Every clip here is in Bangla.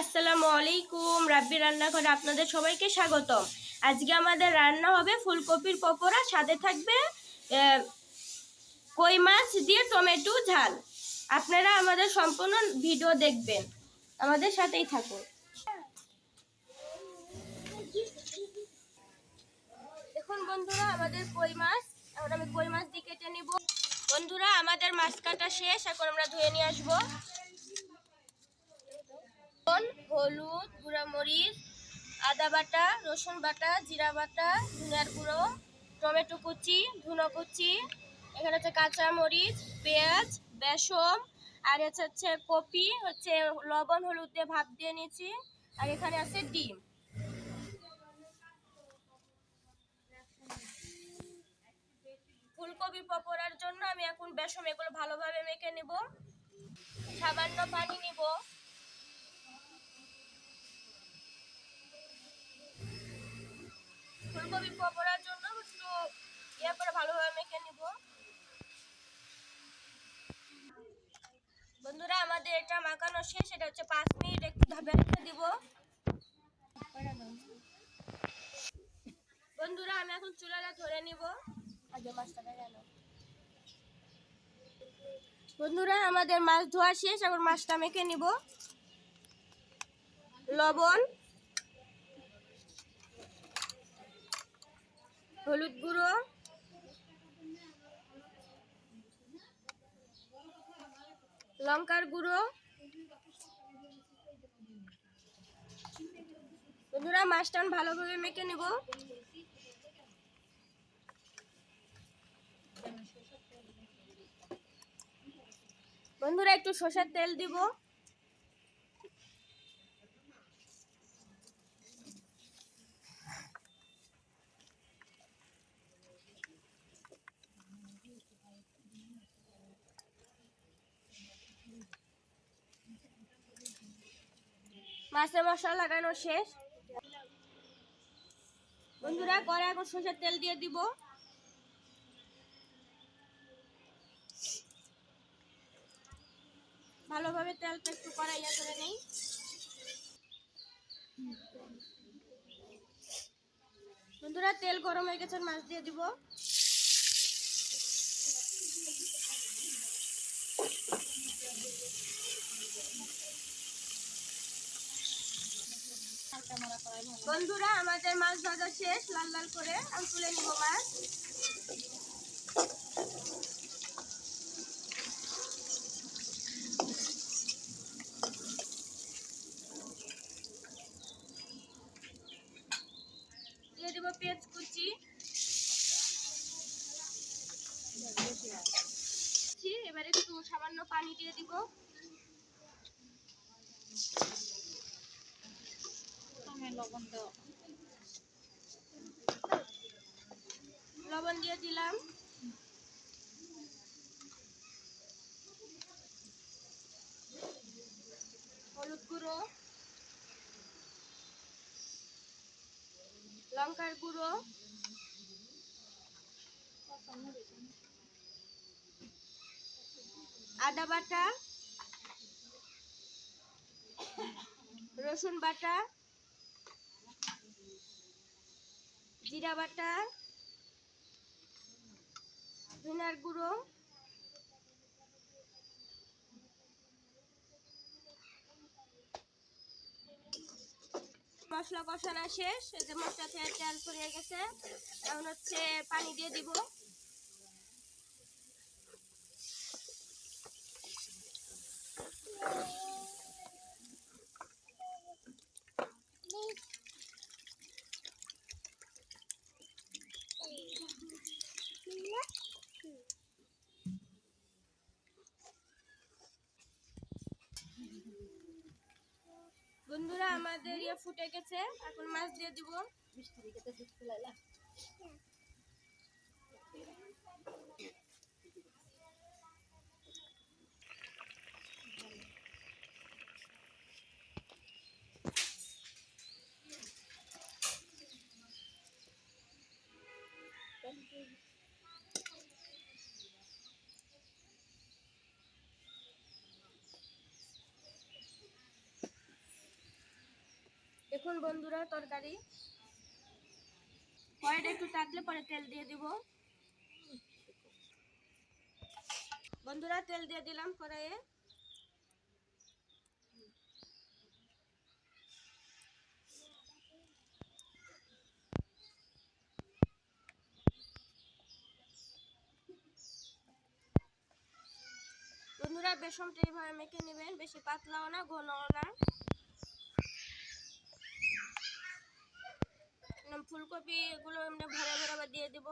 আসসালামু আলাইকুম। রাব্বি রান্নাঘরে আপনাদের সবাইকে স্বাগতম। আজকে আমাদের রান্না হবে ফুলকপির পকোড়া, সাথে থাকবে কই মাছ দিয়ে টমেটো ঝাল। আপনারা আমাদের সম্পূর্ণ ভিডিও দেখবেন। আমাদের সাথেই থাকুন। দেখুন বন্ধুরা, আমাদের কই মাছ। এখন আমি কই মাছ দিয়ে কেটে নিব। বন্ধুরা, আমাদের মাছ কাটা শেষ। এখন আমরা ধুয়ে নিয়ে আসব। লবণ, হলুদ গুঁড়া মরিচ আদা বাটা রসুন বাটা জিরা বাটা ধনিয়ার গুঁড়ো টমেটো কুচি ধুনো কুচি এখানে হচ্ছে কাঁচা মরিচ পেঁয়াজ বেসম আর হচ্ছে হচ্ছে কপি হচ্ছে লবণ হলুদ দিয়ে ভাপ দিয়ে নিয়েছি আর এখানে আছে ডিম। ফুলকপি পকোড়ার জন্য আমি এখন বেসম এগুলো ভালোভাবে মেখে নেব। সামান্য পানি করে ভালোভাবে মেখে নিব। বন্ধুরা, আমাদের এটা মাখানো শেষ, এটা হচ্ছে পাঁচ মিনিট, একটু ধাপে রেখে দিব। বন্ধুরা, আমি এখন চুলাটা ধরে নিব। বন্ধুরা, আমাদের মাছ ধোয়া শেষ, এখন মাছটা মেখে নিব। লবণ, হলুদ গুঁড়ো লঙ্কার গুঁড়ো। বন্ধুরা মাছটা ভালোভাবে মেখে নেব। বন্ধুরা একটু সর্ষের তেল দিব। মাছের মশলা লাগানো শেষ। বন্ধুরা করে এখন সর্ষের তেল দিয়ে দিব। ভালোভাবে তেলটা একটু কড়াইয়া করে নেই। বন্ধুরা, তেল গরম হয়ে গেছে, মাছ দিয়ে দিব। বন্ধুরা, আমাদের মাছ ভাজা শেষ। লাল লাল করে আমি তুলে নিব মাছ। দিয়ে দেবো পেঁয়াজ কুচি। এবারে একটু সামান্য পানি দিয়ে দিব। লবণ দিয়ে দিলাম। হলুদ গুঁড়ো। লঙ্কার গুঁড়ো। আদা বাটা। রসুন বাটা। জিরা বাটা, ধনিয়ার গুঁড়ো, মশলা কষানো শেষ। এই মশলা থেকে তেল ছড়িয়ে গেছে। এখন হচ্ছে পানি দিয়ে দিব। বন্ধুরা আমাদের ইয়ে ফুটে গেছে এখন মাছ দিয়ে দিব Thank you. দেখুন বন্ধুরা, তরকারি। কড়াইটা একটু তাকলে পরে তেল দিয়ে দিব। বন্ধুরা, তেল দিয়ে দিলাম কড়াইয়ে। বন্ধুরা, বেসনটা এইভাবে মেখে নেবেন, বেশি পাতলাও না, ঘনও না। ফুলকপি এগুলো এমনি ভরা ভরা দিয়ে দিব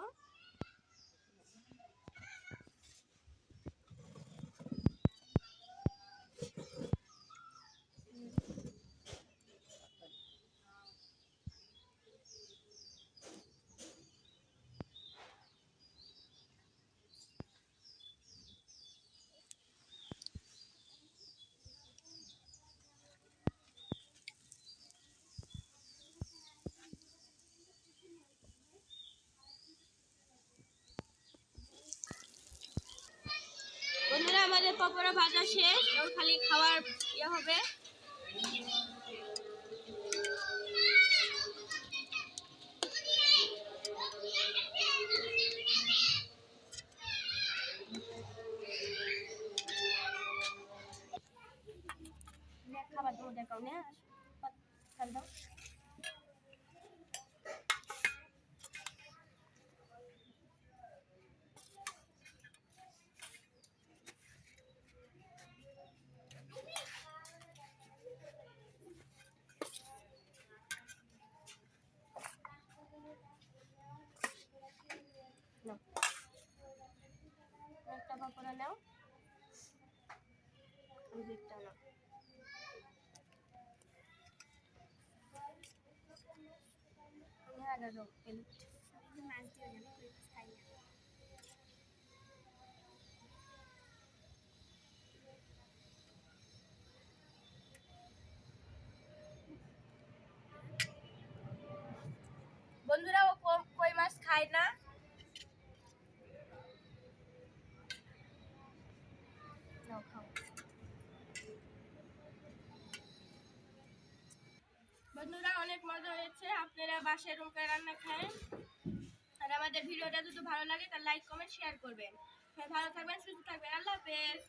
বন্ধুরা পকোড়া ভাজা শেষ খালি খাওয়ার ইয়ে হবে নে, খাবার দেবো দেখাও নে খাল দাও নাও একটা পকোড়া নাও ওই দিকটা নাও হ্যাঁ দাদা প্লেট মাছ দিয়ে দেবো খাই না বন্ধুরা ও কম- কই মাছ খায় না নাও খাও বন্ধুরা, অনেক মজা হয়েছে। আপনারা বাসায় রুম করে রান্না খায় আর আমাদের ভিডিওটা যদি ভালো লাগে, তাহলে লাইক কমেন্ট শেয়ার করবেন। সবাই ভালো থাকবেন, সুস্থ থাকবেন। আল্লাহ হাফেজ।